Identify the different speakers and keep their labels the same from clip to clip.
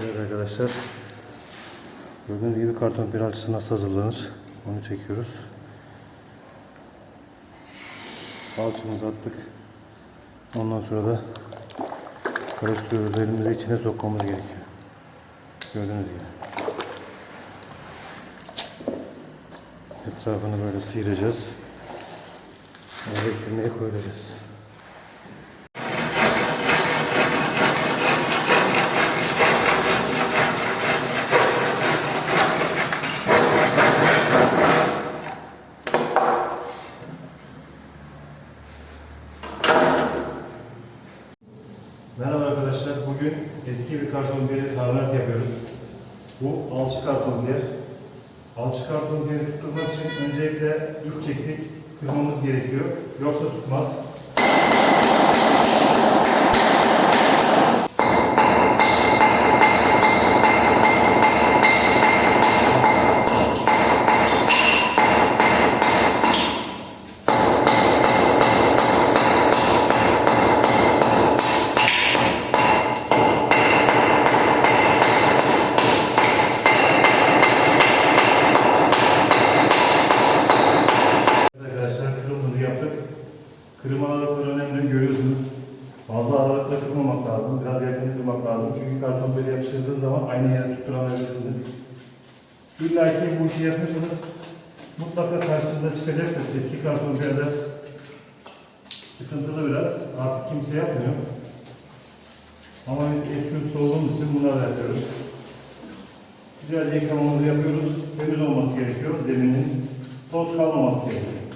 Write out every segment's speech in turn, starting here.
Speaker 1: Evet arkadaşlar. Gördüğünüz gibi karton bir alçısı nasıl hazırlanır? Onu çekiyoruz. Alçımızı attık. Ondan sonra da karıştırıyoruz. Elimizi içine sokmamız gerekiyor. Gördüğünüz gibi. Etrafını böyle sıyıracağız. Ve ekmeğe koyacağız. Merhaba arkadaşlar. Bugün eski bir karton deri tamirat yapıyoruz. Bu alçı karton der. Alçı karton deri tutturmak için öncelikle ilk çektik kırmamız gerekiyor. Yoksa tutmaz. Kırım aralıkları önemli görüyorsunuz. Fazla aralıkla kırmamak lazım. Biraz yakın kırmak lazım. Çünkü karton böyle yapıştırdığı zaman aynı yere tutturamayabilirsiniz. İlla ki bu işi yapıyorsanız mutlaka karşınıza çıkacaktır. Eski karton yerler sıkıntılı biraz. Artık kimse yapmıyor. Ama biz eski usta olduğumuz için bunları yapıyoruz. Güzelce yıkamamızı yapıyoruz. Temiz olması gerekiyor zeminin. Toz kalmaması gerekiyor.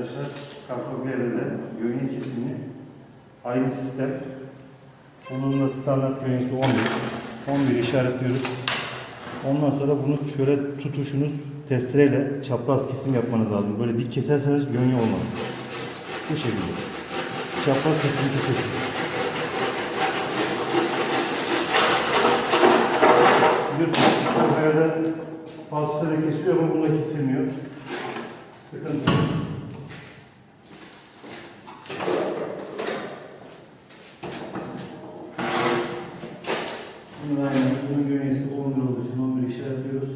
Speaker 1: Arkadaşlar de göğün kesimini aynı sistem. Bunun da standart göğüsü 11. 11 işaretliyoruz. Ondan sonra bunu şöyle tutuşunuz testereyle çapraz kesim yapmanız lazım. Böyle dik keserseniz gönye olmaz. Bu şekilde. Çapraz kesim kesesiniz. Biliyorsunuz böyle falçları kesiyor ama bunda kesilmiyor. Sıkıntı yok. Bunun aynı, bunun göğesi 11 olduğu için 11 işaretliyoruz.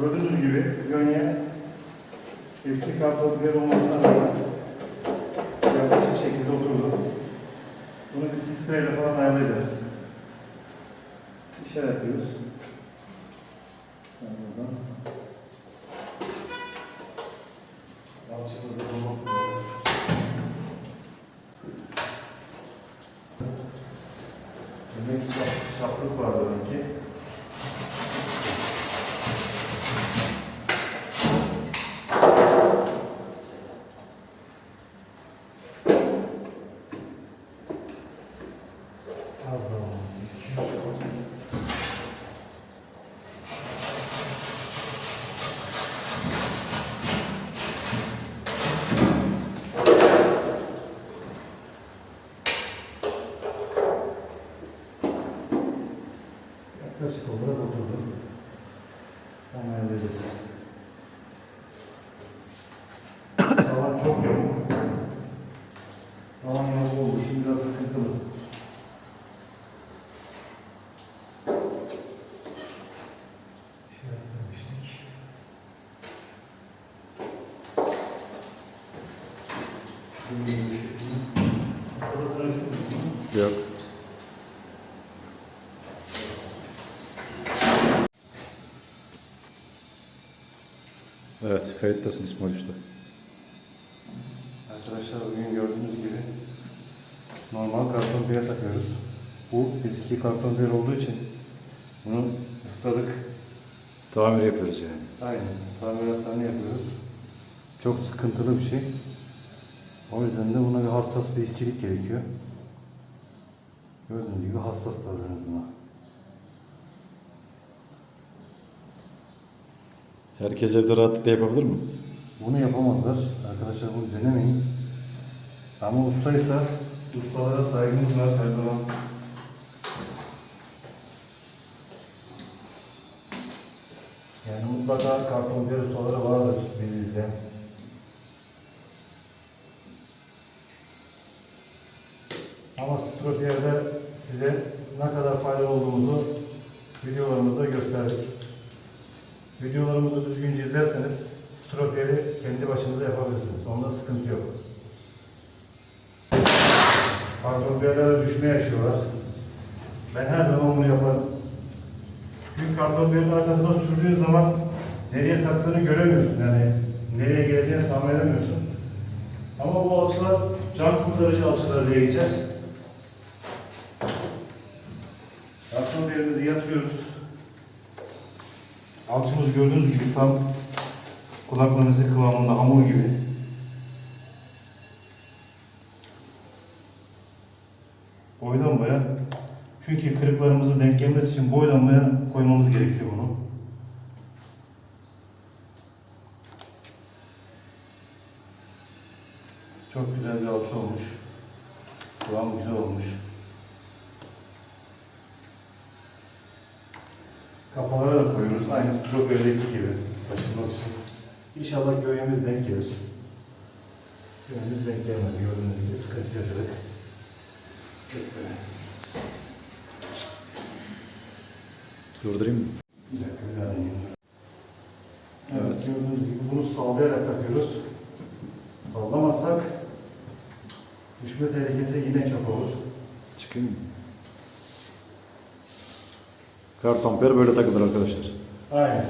Speaker 1: Gördüğünüz gibi gönye eski karton bir olmasına rağmen yapacak şekilde oturdu. Bunu bir sistreyle falan ayarlayacağız. İşaretliyoruz. Yani buradan. Alçımızı bulmak. Demek ki çap- çaplık var demek ki. Az daha olmalı. Yaklaşık olarak oturdu. Onu ayarlayacağız. Tavan çok yamuk. Tavan yamuk olduğu için biraz sıkıntılı. işaretlemiştik. Burası şu.
Speaker 2: Yok. Evet. kayıttasın İsmail Usta.
Speaker 1: Arkadaşlar bugün gördüğünüz gibi normal karton piyer takıyoruz. Bu eski karton piyer olduğu için bunu ısladık.
Speaker 2: Tamir yapıyoruz yani.
Speaker 1: Aynen. Tamiratlarını yapıyoruz. Çok sıkıntılı bir şey. O yüzden de buna bir hassas bir işçilik gerekiyor. Gördüğünüz gibi hassas davranıyoruz buna.
Speaker 2: Herkes evde rahatlıkla yapabilir mi?
Speaker 1: Bunu yapamazlar. Arkadaşlar bunu denemeyin. Ama ustaysa ustalara saygımız var her zaman. Yani mutlaka karton bir ustaları vardır bizi izleyen. Ama Stropier'de size ne kadar faydalı olduğumuzu videolarımızda gösterdik. Videolarımızı düzgünce izlerseniz Stropier'i kendi başınıza yapabilirsiniz. Onda sıkıntı yok. Kartonpiyerlere düşme yaşıyorlar. Ben her zaman bunu yaparım. Çünkü kartonpiyerin arkasına sürdüğün zaman nereye taktığını göremiyorsun. Yani nereye geleceğini tahmin edemiyorsun. Ama bu alçılar can kurtarıcı alçılar diye geçer. Kartonpiyerimizi yatırıyoruz. Alçımız gördüğünüz gibi tam kulaklarınızı kıvamında hamur gibi. Boydan boya. Çünkü kırıklarımızı denk gelmesi için boydan boya koymamız gerekiyor bunu. Çok güzel bir alçı olmuş. Kıvam güzel olmuş. Kafalara da koyuyoruz. Aynı stroberdeki gibi taşınmak için. İnşallah gövemiz denk gelir. Gövemiz denk gelmedi. Gördüğünüz gibi sıkıntı yaşadık. Kestere.
Speaker 2: Durdurayım mı?
Speaker 1: Bir dakika bir daha deneyeyim. Evet gördüğünüz gibi bunu sallayarak takıyoruz. Sallamazsak düşme tehlikesi yine çok olur.
Speaker 2: Çıkayım mı? Karton böyle takılır arkadaşlar.
Speaker 1: Aynen.